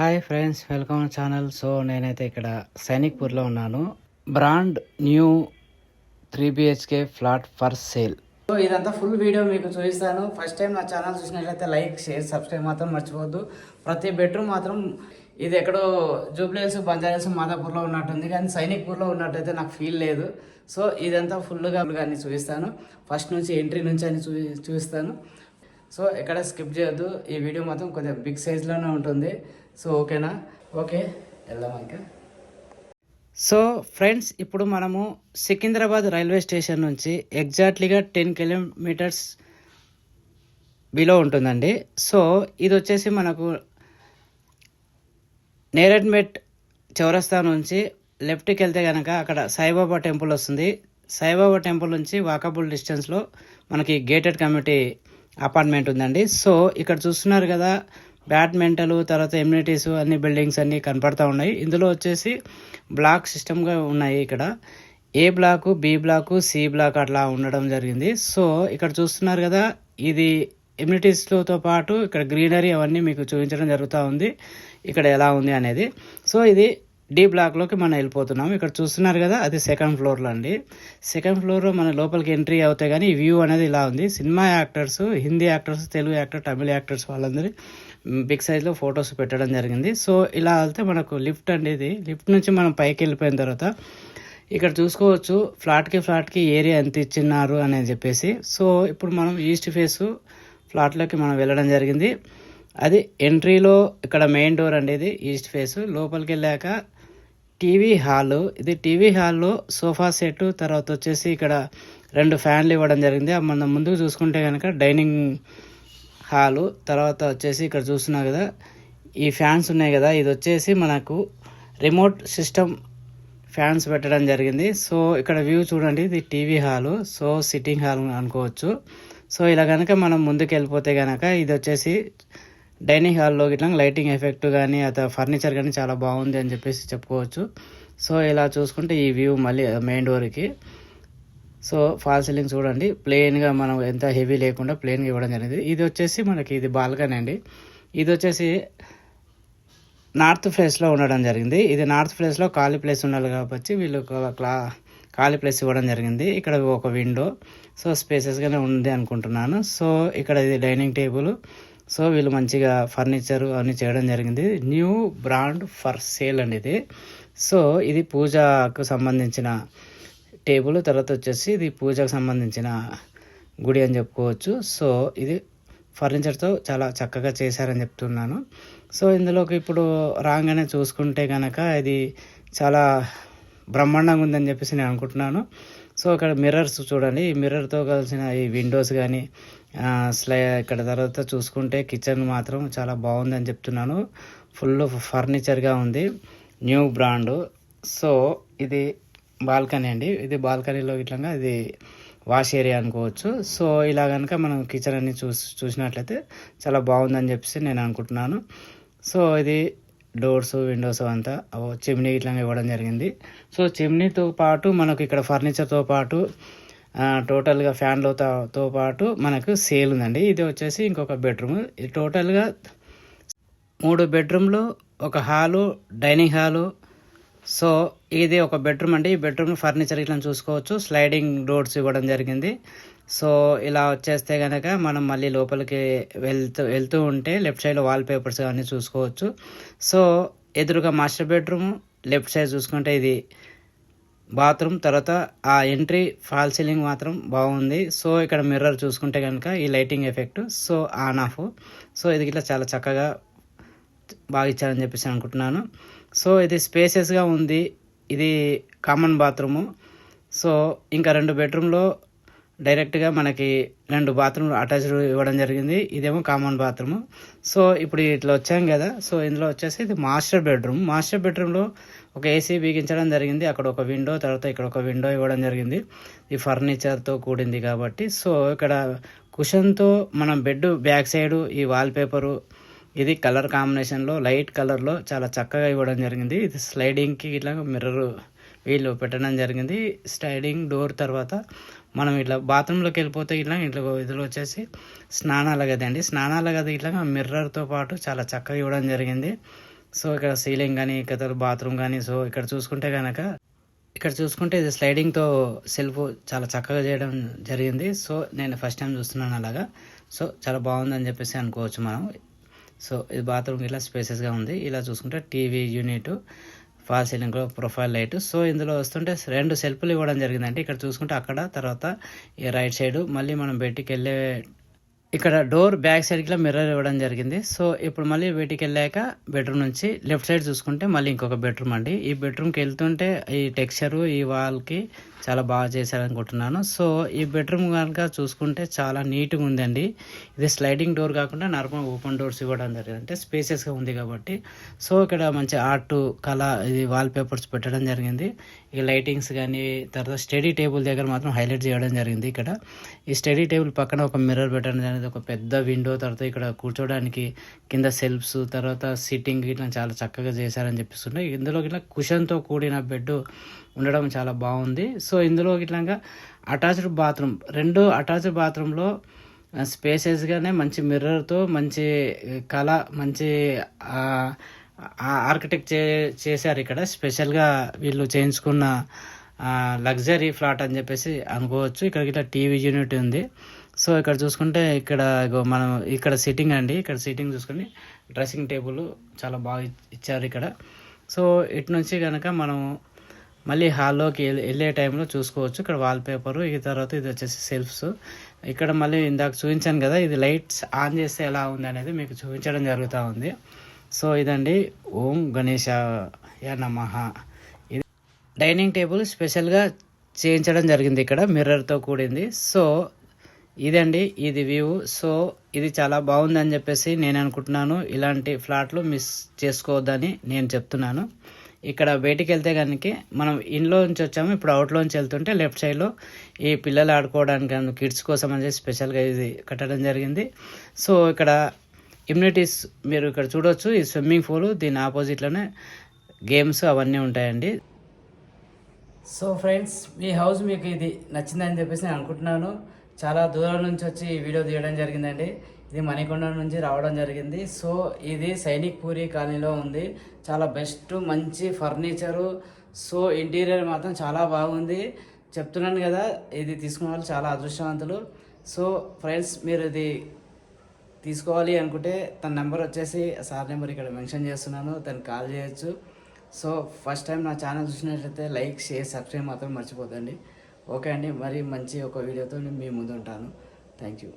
Hi friends welcome channel. So నేనైతే ఇక్కడ సైనిక్పూర్లో ఉన్నాను. Brand new three BHK flat for sale. So ఇదంతా ఫుల్ వీడియో మీకు చూపిస్తాను. ఫస్ట్ టైం నా ఛానల్ చూసినట్లయితే లైక్ షేర్ సబ్స్క్రైబ్ మాత్రం మర్చిపోవద్దు. ప్రతి బెడ్రూమ్ మాత్రం ఇది ఎక్కడో జూబ్లీహిల్స్ బంజారాస్ మాదాపూర్లో ఉన్నట్టుంది. కానీ సైనిక్పూర్లో ఉన్నట్టయితే నాకు ఫీల్ లేదు. సో ఇదంతా ఫుల్గా కానీ చూపిస్తాను. ఫస్ట్ నుంచి ఎంట్రీ నుంచి అని చూ చూపిస్తాను. సో ఎక్కడ స్కిప్ చేయొద్దు. ఈ వీడియో మాత్రం కొద్దిగా బిగ్ సైజ్లోనే ఉంటుంది. సో ఓకేనా ఓకే వెళ్దాం ఇంకా? సో ఫ్రెండ్స్ ఇప్పుడు మనము సికింద్రాబాద్ రైల్వే స్టేషన్ నుంచి ఎగ్జాక్ట్లీగా టెన్ కిలోమీటర్స్ బిలో ఉంటుందండి. సో ఇది వచ్చేసి మనకు నేరెడ్మెట్ చౌరస్తా నుంచి లెఫ్ట్కి వెళ్తే కనుక అక్కడ సాయిబాబా టెంపుల్ వస్తుంది. సాయిబాబా టెంపుల్ నుంచి వాకబుల్ డిస్టెన్స్లో మనకి గేటెడ్ కమ్యూనిటీ అపార్ట్మెంట్ ఉందండి. సో ఇక్కడ చూస్తున్నారు కదా బ్యాడ్మింటన్ తర్వాత ఎమ్యూనిటీస్ అన్ని బిల్డింగ్స్ అన్ని కనపడతా ఉన్నాయి. ఇందులో వచ్చేసి బ్లాక్ సిస్టమ్గా ఉన్నాయి ఇక్కడ. A block B block C block అట్లా ఉండడం జరిగింది. సో ఇక్కడ చూస్తున్నారు కదా ఇది ఎమ్యూనిటీస్తో పాటు ఇక్కడ గ్రీనరీ అవన్నీ మీకు చూపించడం జరుగుతూ ఉంది. ఇక్కడ ఎలా ఉంది అనేది. సో ఇది డి బ్లాక్లోకి మనం వెళ్ళిపోతున్నాం. ఇక్కడ చూస్తున్నారు కదా అది సెకండ్ ఫ్లోర్లో అండి. సెకండ్ ఫ్లోర్లో మన లోపలికి ఎంట్రీ అవుతాయి కానీ వ్యూ అనేది ఇలా ఉంది. Cinema actors Hindi actors Telugu actor Tamil actors వాళ్ళందరి బిగ్ సైజ్లో ఫొటోస్ పెట్టడం జరిగింది. సో ఇలా వెళ్తే మనకు లిఫ్ట్ అండి ఇది లిఫ్ట్ నుంచి మనం పైకి వెళ్ళిపోయిన తర్వాత ఇక్కడ చూసుకోవచ్చు ఫ్లాట్కి ఫ్లాట్కి ఏరియా ఎంత ఇచ్చినారు అని చెప్పేసి. సో ఇప్పుడు మనం ఈస్ట్ ఫేస్ ఫ్లాట్లోకి మనం వెళ్ళడం జరిగింది. అది ఎంట్రీలో ఇక్కడ మెయిన్ డోర్ అండి ఇది ఈస్ట్ ఫేస్. లోపలికి వెళ్ళాక టీవీ హాల్. ఇది టీవీ హాల్లో సోఫా సెట్ తర్వాత వచ్చేసి ఇక్కడ రెండు ఫ్యాన్లు ఇవ్వడం జరిగింది. మనం ముందుకు చూసుకుంటే కనుక డైనింగ్ హాలు. తర్వాత వచ్చేసి ఇక్కడ చూస్తున్నా కదా ఈ ఫ్యాన్స్ ఉన్నాయి కదా. ఇది వచ్చేసి మనకు రిమోట్ సిస్టమ్ ఫ్యాన్స్ పెట్టడం జరిగింది. సో ఇక్కడ వ్యూ చూడండి. ఇది TV hall. So sitting hall అనుకోవచ్చు. సో ఇలా కనుక మనం ముందుకు వెళ్ళిపోతే కనుక ఇది వచ్చేసి డైనింగ్ హాల్లో ఇట్లా లైటింగ్ ఎఫెక్ట్ కానీ అత ఫర్నిచర్ కానీ చాలా బాగుంది అని చెప్పేసి చెప్పుకోవచ్చు. సో ఇలా చూసుకుంటే ఈ వ్యూ మళ్ళీ మెయిన్ డోర్కి. సో ఫాల్ సీలింగ్ చూడండి. ప్లెయిన్గా మనం ఎంత హెవీ లేకుండా ప్లెయిన్గా ఇవ్వడం జరిగింది. ఇది వచ్చేసి మనకి ఇది బాల్కనీ అండి. ఇది వచ్చేసి నార్త్ ప్లేస్లో ఉండడం జరిగింది. ఇది నార్త్ ప్లేస్లో ఖాళీ ప్లేస్ ఉండాలి కాబట్టి వీళ్ళు క్లా ఖాళీ ప్లేస్ ఇవ్వడం జరిగింది. ఇక్కడ ఒక విండో సో స్పేసెస్గానే ఉంది అనుకుంటున్నాను. సో ఇక్కడ ఇది డైనింగ్ టేబుల్ సో వీళ్ళు మంచిగా ఫర్నిచర్ అన్నీ చేయడం జరిగింది. న్యూ బ్రాండ్ ఫర్ సేల్ అండి ఇది. సో ఇది పూజకు సంబంధించిన టేబుల్ తర్వాత వచ్చేసి ఇది పూజకు సంబంధించిన గుడి అని చెప్పుకోవచ్చు. సో ఇది ఫర్నిచర్తో చాలా చక్కగా చేశారని చెప్తున్నాను. సో ఇందులోకి ఇప్పుడు రాగానే చూసుకుంటే కనుక ఇది చాలా బ్రహ్మాండంగా ఉందని చెప్పేసి నేను అనుకుంటున్నాను. సో ఇక్కడ మిర్రర్స్ చూడండి. ఈ మిర్రర్తో కలిసిన ఈ విండోస్ కానీ స్లై ఇక్కడ తర్వాత చూసుకుంటే కిచెన్ మాత్రం చాలా బాగుందని చెప్తున్నాను. ఫుల్ ఫర్నిచర్గా ఉంది. New brand. సో ఇది బాల్కనీ అండి. ఇది బాల్కనీలో ఇట్లా ఇది వాష్ ఏరియా అనుకోవచ్చు. సో ఇలా కనుక మనం కిచెన్ అన్ని చూసి చూసినట్లయితే చాలా బాగుందని చెప్పేసి నేను అనుకుంటున్నాను. సో ఇది డోర్స్ విండోస్ అంతా చిమ్నీ ఇట్లా ఇవ్వడం జరిగింది. సో చిమ్నీతో పాటు మనకు ఇక్కడ ఫర్నిచర్తో పాటు టోటల్గా ఫ్యాన్లతో పాటు మనకు సేల్ ఉందండి. ఇది వచ్చేసి ఇంకొక బెడ్రూమ్. ఇది టోటల్గా మూడు బెడ్రూమ్లు ఒక హాలు డైనింగ్ హాలు సో ఇది ఒక బెడ్రూమ్ అండి. ఈ బెడ్రూమ్ ఫర్నిచర్ ఇట్లా చూసుకోవచ్చు. స్లైడింగ్ డోర్స్ ఇవ్వడం జరిగింది. సో ఇలా వచ్చేస్తే కనుక మనం మళ్ళీ లోపలికి వెళ్తూ వెళ్తూ ఉంటే లెఫ్ట్ సైడ్లో వాల్ పేపర్స్ అన్నీ చూసుకోవచ్చు. సో ఎదురుగా మాస్టర్ బెడ్రూమ్ లెఫ్ట్ సైడ్ చూసుకుంటే ఇది బాత్రూమ్. తర్వాత ఆ ఎంట్రీ ఫాల్ సీలింగ్ మాత్రం బాగుంది. సో ఇక్కడ మిర్రర్ చూసుకుంటే కనుక ఈ lighting effect so on off. So ఇది ఇట్లా చాలా చక్కగా బాగా ఇచ్చారని చెప్పేసి అనుకుంటున్నాను. సో ఇది స్పేసెస్గా ఉంది. ఇది కామన్ బాత్రూము. సో ఇంకా రెండు బెడ్రూమ్లో డైరెక్ట్గా మనకి రెండు బాత్రూమ్లు అటాచ్డ్ ఇవ్వడం జరిగింది. ఇదేమో కామన్ బాత్రూమ్. సో ఇప్పుడు ఇట్లా వచ్చాం కదా. సో ఇందులో వచ్చేసి ఇది మాస్టర్ బెడ్రూమ్. మాస్టర్ బెడ్రూమ్లో ఒక ఏసీ బిగించడం జరిగింది. అక్కడ ఒక విండో తర్వాత ఇక్కడ ఒక విండో ఇవ్వడం జరిగింది. ఈ ఫర్నిచర్తో కూడింది కాబట్టి. సో ఇక్కడ కుషన్తో మనం బెడ్ బ్యాక్ సైడ్ ఈ వాల్ పేపరు ఇది కలర్ కాంబినేషన్లో లైట్ కలర్లో చాలా చక్కగా ఇవ్వడం జరిగింది. ఇది స్లైడింగ్కి ఇట్లా మిర్రర్ వీళ్ళు పెట్టడం జరిగింది. స్లైడింగ్ డోర్ తర్వాత మనం ఇట్లా బాత్రూంలోకి వెళ్ళిపోతే ఇట్లా ఇట్లా ఇదిలో వచ్చేసి స్నానాల గది అండి. స్నానాల గది ఇట్లా మిర్రర్తో పాటు చాలా చక్కగా ఇవ్వడం జరిగింది. సో ఇక్కడ సీలింగ్ కానీ ఇక్కడ బాత్రూమ్ కానీ సో ఇక్కడ చూసుకుంటే కనుక ఇక్కడ చూసుకుంటే ఇది స్లైడింగ్తో సెల్ఫ్ చాలా చక్కగా చేయడం జరిగింది. సో నేను ఫస్ట్ టైం చూస్తున్నాను అలాగా. సో చాలా బాగుందని చెప్పేసి అనుకోవచ్చు మనం. సో ఇది బాత్రూమ్ ఇలా స్పేసెస్గా ఉంది. ఇలా చూసుకుంటే TV unit fall ceiling profile light. So ఇందులో వస్తుంటే రెండు సెల్ఫ్లు ఇవ్వడం జరిగిందంటే ఇక్కడ చూసుకుంటే అక్కడ తర్వాత ఈ రైట్ సైడ్. మళ్ళీ మనం బయటికి వెళ్ళే ఇక్కడ డోర్ బ్యాక్ సైడ్కి మిర్రర్ ఇవ్వడం జరిగింది. సో ఇప్పుడు మళ్ళీ వీటికి వెళ్ళాక బెడ్రూమ్ నుంచి లెఫ్ట్ సైడ్ చూసుకుంటే మళ్ళీ ఇంకొక బెడ్రూమ్ అండి. ఈ బెడ్రూమ్కి వెళ్తుంటే ఈ టెక్స్చరు ఈ వాల్కి చాలా బాగా చేశారనుకుంటున్నాను. సో ఈ బెడ్రూమ్ కనుక చూసుకుంటే చాలా నీట్గా ఉందండి. ఇది స్లైడింగ్ డోర్ కాకుండా నార్మల్ ఓపెన్ డోర్స్ ఇవ్వడం జరిగింది. అంటే స్పేసెస్గా ఉంది కాబట్టి. సో ఇక్కడ మంచి ఆర్ట్ కళ ఇది వాల్ పేపర్స్ పెట్టడం జరిగింది. ఈ లైటింగ్స్ కానీ తర్వాత స్టడీ టేబుల్ దగ్గర మాత్రం హైలైట్ చేయడం జరిగింది ఇక్కడ. ఈ స్టడీ టేబుల్ పక్కన ఒక మిర్రర్ పెట్టడం జరిగింది ఒక పెద్ద విండో తర్వాత ఇక్కడ కూర్చోడానికి కింద సెల్ఫ్స్ తర్వాత సిట్టింగ్ ఇట్లా చాలా చక్కగా చేశారని చెప్పిస్తుంటే ఇందులో ఇట్లా కుషన్తో కూడిన బెడ్ ఉండడం చాలా బాగుంది. సో ఇందులో ఇట్లాగా అటాచ్డ్ బాత్రూమ్ రెండు అటాచ్డ్ బాత్రూంలో స్పేసెస్గానే మంచి మిర్రర్తో మంచి కళ మంచి ఆర్కిటెక్ట్ చే చేశారు ఇక్కడ. స్పెషల్గా వీళ్ళు చేయించుకున్న లగ్జరీ ఫ్లాట్ అని చెప్పేసి అనుకోవచ్చు. ఇక్కడ ఇట్లా టీవీ యూనిట్ ఉంది. సో ఇక్కడ చూసుకుంటే ఇక్కడ మనం ఇక్కడ సిట్టింగ్ అండి. ఇక్కడ సిట్టింగ్ చూసుకొని డ్రెస్సింగ్ టేబుల్ చాలా బాగా ఇచ్చారు ఇక్కడ. సో ఇటు నుంచి కనుక మనం మళ్ళీ హాల్లోకి వెళ్ళే టైంలో చూసుకోవచ్చు. ఇక్కడ వాల్ పేపరు ఈ తర్వాత ఇది వచ్చేసి సెల్ఫ్స్ ఇక్కడ మళ్ళీ ఇందాక చూపించాను కదా ఇది లైట్స్ ఆన్ చేస్తే ఎలా ఉంది అనేది మీకు చూపించడం జరుగుతూ ఉంది. సో ఇదండి ఓం గణేశాయ యా ఇది డైనింగ్ టేబుల్ స్పెషల్గా చేయించడం జరిగింది ఇక్కడ మిర్రర్తో కూడింది. సో ఇదండి ఇది వ్యూ. సో ఇది చాలా బాగుందని చెప్పేసి నేను అనుకుంటున్నాను. ఇలాంటి ఫ్లాట్లు మిస్ చేసుకోవద్దని నేను చెప్తున్నాను. ఇక్కడ బయటికి వెళ్తే కనుక మనం ఇంట్లో నుంచి వచ్చాము ఇప్పుడు అవుట్లోంచి వెళ్తుంటే లెఫ్ట్ సైడ్లో ఈ పిల్లలు ఆడుకోవడానికి కిడ్స్ కోసం అనేది స్పెషల్గా ఇది కట్టడం జరిగింది. సో ఇక్కడ ఇమ్యూనిటీస్ మీరు ఇక్కడ చూడొచ్చు. ఈ స్విమ్మింగ్ పూల్ దీని ఆపోజిట్లోనే గేమ్స్ అవన్నీ ఉంటాయండి. సో ఫ్రెండ్స్ మీ హౌస్ మీకు ఇది నచ్చిందని చెప్పేసి నేను అనుకుంటున్నాను. చాలా దూరం నుంచి వచ్చి ఈ వీడియో తీయడం జరిగిందండి. ఇది మణికొండ నుంచి రావడం జరిగింది. సో ఇది సైనిక్ పూరి కాలనీలో ఉంది. చాలా బెస్ట్ మంచి ఫర్నిచరు. సో ఇంటీరియర్ మాత్రం చాలా బాగుంది. చెప్తున్నాను కదా ఇది తీసుకున్న వాళ్ళు చాలా అదృష్టవంతులు. సో ఫ్రెండ్స్ మీరు ఇది తీసుకోవాలి అనుకుంటే తన నెంబర్ వచ్చేసి సార్ నెంబర్ ఇక్కడ మెన్షన్ చేస్తున్నాను. తను కాల్ చేయొచ్చు. సో ఫస్ట్ టైం నా ఛానల్ చూసినట్లయితే లైక్ షేర్ సబ్స్క్రైబ్ మాత్రం మర్చిపోతుంది ఓకే అండి మరి మంచి ఒక వీడియోతో మీ ముందు ఉంటాను థ్యాంక్ యూ.